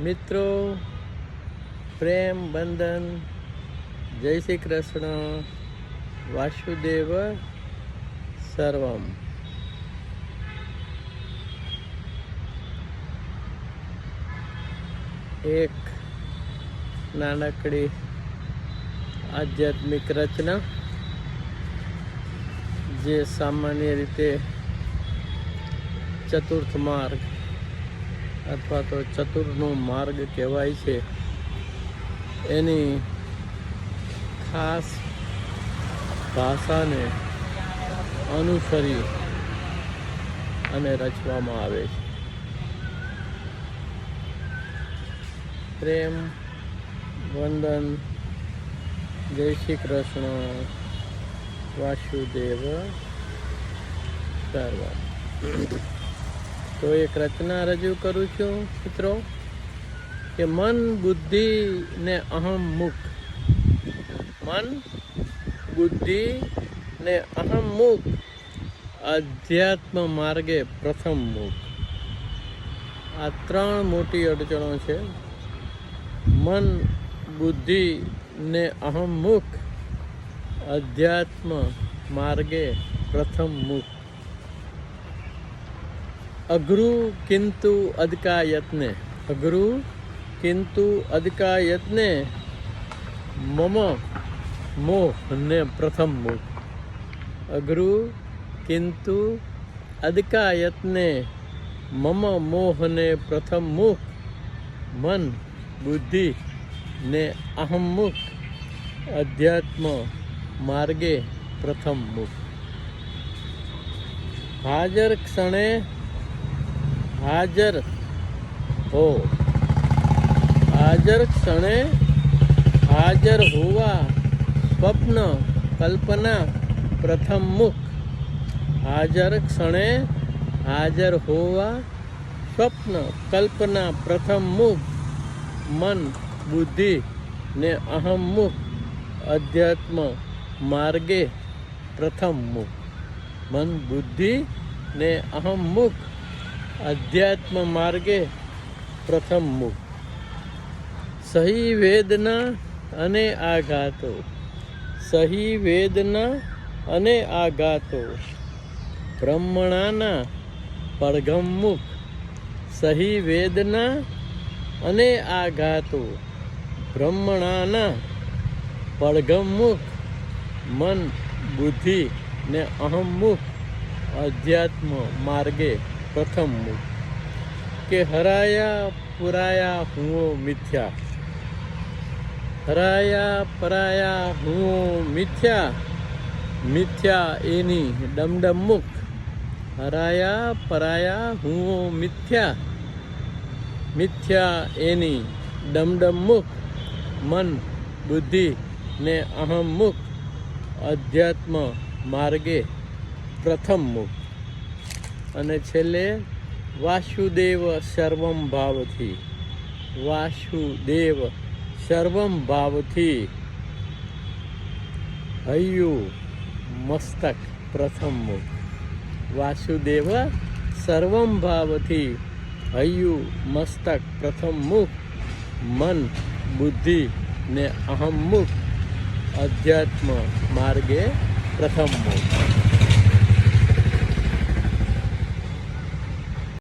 મિત્રો, પ્રેમ, બંધન, જય શ્રી કૃષ્ણ, વાસુદેવ સર્વમ. એક નાનકડી આધ્યાત્મિક રચના જે સામાન્ય રીતે ચતુર્થ માર્ગ અથવા તો ચતુર્નો માર્ગ કહેવાય છે. એની ખાસ ભાષાને અનુસરી અને રચવામાં આવે છે. પ્રેમ, વંદન, જય શ્રી કૃષ્ણ, વાસુદેવ સર્વ તો એક રચના રજૂ કરું છું, મિત્રો, કે મન બુદ્ધિ ને અહમ મુખ. મન બુદ્ધિ ને અહમ મુખ અધ્યાત્મ માર્ગે પ્રથમ મુખ. આ ત્રણ મોટી અડચણો છે. મન બુદ્ધિ ને અહમ મુખ અધ્યાત્મ માર્ગે પ્રથમ મુખ. અઘરું કિંતુ અદકા યત્ને અઘરું કિંતુ અદકા યત્ને મમ મોહ ને પ્રથમ મુખ અઘરું કિંતુ અદકા યત્ને મમ મોહ ને પ્રથમ મુખ મન બુદ્ધિ ને અહમ મુખ અધ્યાત્મ માર્ગે પ્રથમ મુખ હાજર ક્ષણે હાજર હો. હાજર ક્ષણે હાજર હોવા સ્વપ્ન કલ્પના પ્રથમ મુખ. હાજર ક્ષણે હાજર હોવા સ્વપ્ન કલ્પના પ્રથમ મુખ. મન, બુદ્ધિ ને અહમ મુખ. અધ્યાત્મ માર્ગે પ્રથમ મુખ. મન, બુદ્ધિ ને અહમ મુખ. અધ્યાત્મ માર્ગે પ્રથમ મુખ. સહી વેદના અને આઘાતો. સહી વેદના અને આઘાતો. બ્રહ્મણાના પડઘમ મુખ. સહી વેદના અને આઘાતો. બ્રહ્મણાના પડઘમ મુખ. મન, બુદ્ધિ ને અહમ મુખ. અધ્યાત્મ માર્ગે પ્રથમ મુખ કે હરાયા પુરાયા હું મિથ્યા. હરાયા પરાયા હું મિથ્યા. મિથ્યા એની ડમડમ મુખ. હરાયા પરાયા હું મિથ્યા. મિથ્યા એની ડમડમ મુખ. મન, બુદ્ધિ ને અહમ મુખ. અધ્યાત્મ માર્ગે પ્રથમ મુખ. અને છેલ્લે વાસુદેવ સર્વમ ભાવથી. વાસુદેવ સર્વમ ભાવથી. હૈયું મસ્તક પ્રથમ મુખ. વાસુદેવ સર્વમ ભાવથી. હૈયું મસ્તક પ્રથમ મુખ. મન, બુદ્ધિ ને અહમ મુખ. અધ્યાત્મ માર્ગે પ્રથમ મુખ.